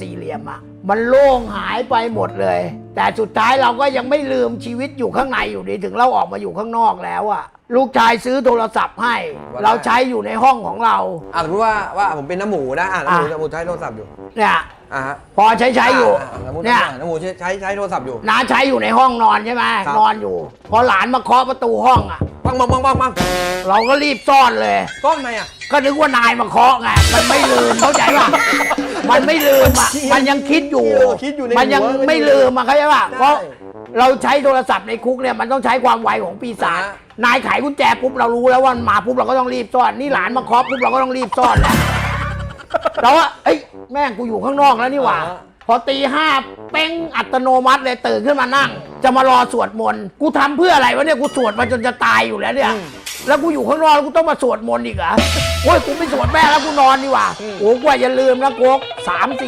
สี่เหลี่ยมอะมันโล่งหายไปหมดเลย แต่สุดท้ายเราก็ยังไม่ลืมชีวิตอยู่ข้างในอยู่ดีถึงเราออกมาอยู่ข้างนอกแล้วอะลูกชายซื้อโทรศัพท์ให้ เราใช้อยู่ในห้องของเรา อะสมมติว่าว่าผมเป็นน้ำหมูนะอะน้ำหมูอะ น้ำหมูใช้โทรศัพท์อยู่เนี่ยอะฮะพอใช้ใช้อยู่ะสมมติเนี่ยน้ำหมูใช้ใช้ใช้โทรศัพท์อยู่ น้าใช้อยู่ในห้องนอนใช่ไหมครับ นอนอยู่ พอหลานมาเคาะประตูห้องอะปังปังปังปังปังเราก็รีบซ่อนเลย ซ่อนไหมอะก็นึกว่านายมาเคาะไงมันไม่ลืมเข้าใจป่ะ มันไม่ลืมอะมันยังคิดอยู่เออคิดอยู่ในมันยังหัวไม่ลืมอะเข้าใจป่ะได้เพราะเราใช้โทรศัพท์ในคุกเนี่ยมันต้องใช้ความไวของปีศาจอ่าฮะ นายไขกุญแจปุ๊บเรารู้แล้วว่ามันมาปุ๊บเราก็ต้องรีบซ่อน นี่หลานมาเคาะปุ๊บเราก็ต้องรีบซ่อนแล้วเราว่าเอ้ยแม่งกูอยู่ข้างนอกแล้วนี่หว่าพอตีห้าเป้งอัตโนมัติเลยตื่นขึ้นมานั่ง จะมารอสวดมนต์กูทำเพื่ออะไรวะเนี่ยกูสวดมาจนจะตายอยู่แล้วเนี่ย แล้วกูอยู่ข้างนอกแล้วกูต้องมาสวดมนต์อีกเหรอโอ้ยกูไม่สวดแม่แล้วกูนอนดีกว่าโอ้กว่าอย่าลืมนะโกกสามสี่